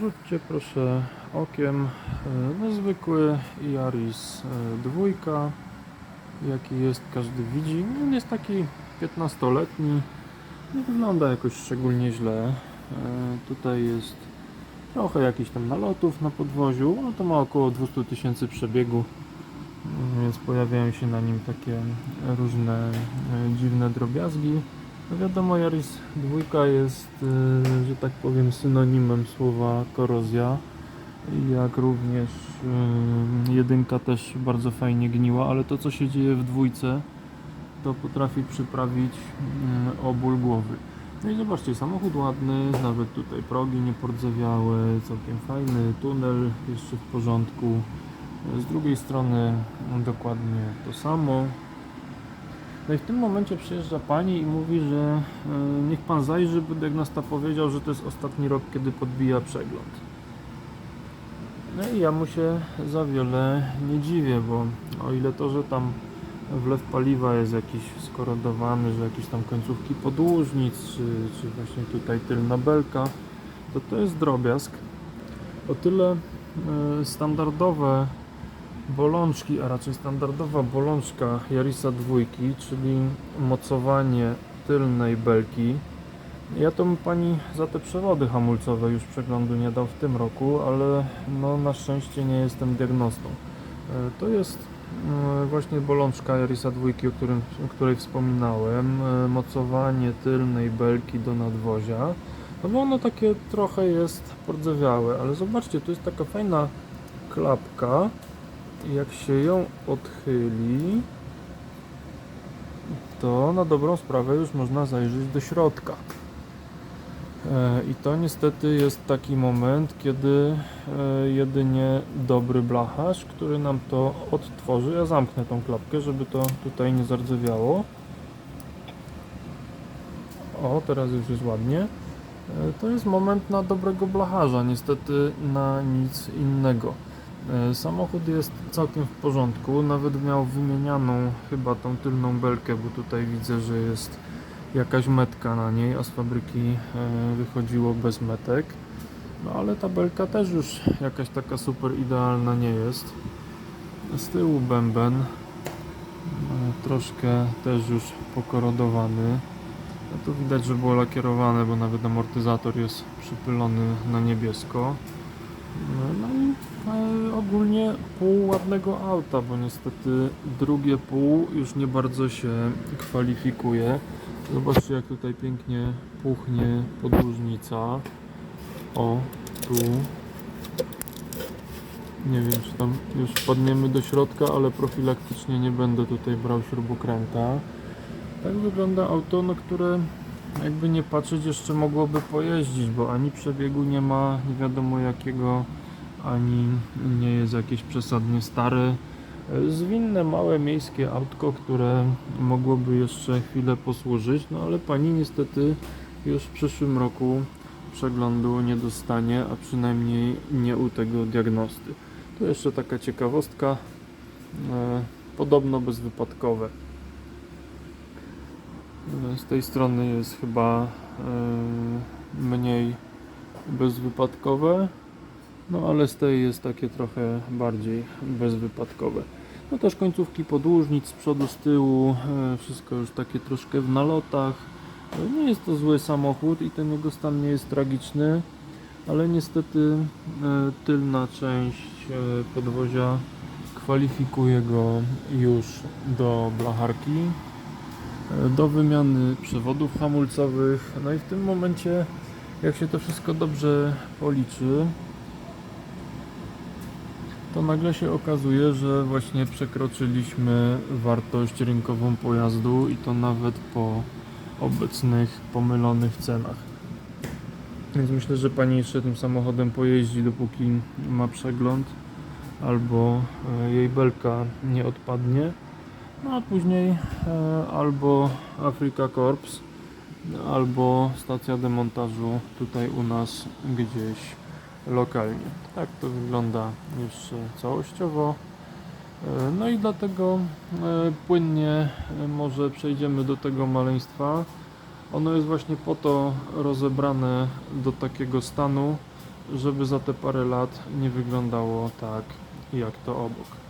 Rzućcie proszę okiem e, no zwykły Yaris e, dwójka jaki jest każdy widzi. On jest taki 15-letni nie wygląda jakoś szczególnie źle. E, tutaj jest trochę jakichś tam nalotów na podwoziu no to ma około 200 tysięcy przebiegu Mm, więc pojawiają się na nim takie różne e, dziwne drobiazgi no wiadomo, Yaris 2 jest, e, że tak powiem, synonimem słowa korozja. Jak również e, jedynka też bardzo fajnie gniła, ale to co się dzieje w dwójce, to potrafi przyprawić mm, o ból głowy. No i zobaczcie, samochód ładny, nawet tutaj progi nie pordzewiałe, całkiem fajny, tunel jeszcze w porządku. Z drugiej strony dokładnie to samo. No i w tym momencie przyjeżdża pani i mówi, że e, niech pan zajrzy, bo diagnosta powiedział, że to jest ostatni rok, kiedy podbija przegląd. No i ja mu się za wiele nie dziwię, bo o ile to, że tam wlew paliwa jest jakiś skorodowany, że jakieś tam końcówki podłużnic, czy, czy właśnie tutaj tylna belka, to to jest drobiazg. O tyle e, standardowe bolączki, a raczej standardowa bolączka Jarisa dwójki, czyli mocowanie tylnej belki. Ja to pani za te przewody hamulcowe już przeglądu nie dał w tym roku, ale no na szczęście nie jestem diagnostą. E, To jest e, właśnie bolączka Jarisa dwójki, o, którym, o której wspominałem, e, mocowanie tylnej belki do nadwozia. No bo ono takie trochę jest pordzewiałe, ale zobaczcie, tu jest taka fajna klapka, jak się ją odchyli, to na dobrą sprawę już można zajrzeć do środka. E, I to niestety jest taki moment, kiedy e, jedynie dobry blacharz, który nam to odtworzy. Ja zamknę tą klapkę, żeby to tutaj nie zardzewiało. O, teraz już jest ładnie. E, To jest moment na dobrego blacharza, niestety na nic innego. E, Samochód jest całkiem w porządku, nawet miał wymienianą chyba tą tylną belkę, bo tutaj widzę, że jest jakaś metka na niej, a z fabryki e, wychodziło bez metek. No ale ta belka też już jakaś taka super idealna nie jest. Z tyłu bęben, e, troszkę też już pokorodowany. No tu widać, że było lakierowane, bo nawet amortyzator jest przypylony na niebiesko. No, i ogólnie pół ładnego auta, bo niestety drugie pół już nie bardzo się kwalifikuje. Zobaczcie jak tutaj pięknie puchnie podłużnica. O, tu. Nie wiem czy tam już wpadniemy do środka, ale profilaktycznie nie będę tutaj brał śrubokręta. Tak wygląda auto, no które jakby nie patrzeć jeszcze mogłoby pojeździć, bo ani przebiegu nie ma, nie wiadomo jakiego, ani nie jest jakieś przesadnie stare. E, Zwinne, małe, miejskie autko, które mogłoby jeszcze chwilę posłużyć, no ale pani niestety już w przyszłym roku przeglądu nie dostanie, a przynajmniej nie u tego diagnosty. Tu jeszcze taka ciekawostka, e, podobno bezwypadkowe. Z tej strony jest chyba e, mniej bezwypadkowe, no ale z tej jest takie trochę bardziej bezwypadkowe. No też końcówki podłużnic z przodu, z tyłu, e, wszystko już takie troszkę w nalotach. E, Nie jest to zły samochód i ten jego stan nie jest tragiczny, ale niestety e, tylna część podwozia kwalifikuje go już do blacharki do wymiany przewodów hamulcowych. No i w tym momencie, jak się to wszystko dobrze policzy, to nagle się okazuje, że właśnie przekroczyliśmy wartość rynkową pojazdu i to nawet po obecnych pomylonych cenach. Więc myślę, że pani jeszcze tym samochodem pojeździ, dopóki ma przegląd albo e, jej belka nie odpadnie. No a później e, albo Africa Corps, albo stacja demontażu tutaj u nas gdzieś lokalnie. Tak to wygląda jeszcze całościowo. E, No i dlatego e, płynnie e, może przejdziemy do tego maleństwa. Ono jest właśnie po to rozebrane do takiego stanu, żeby za te parę lat nie wyglądało tak jak to obok.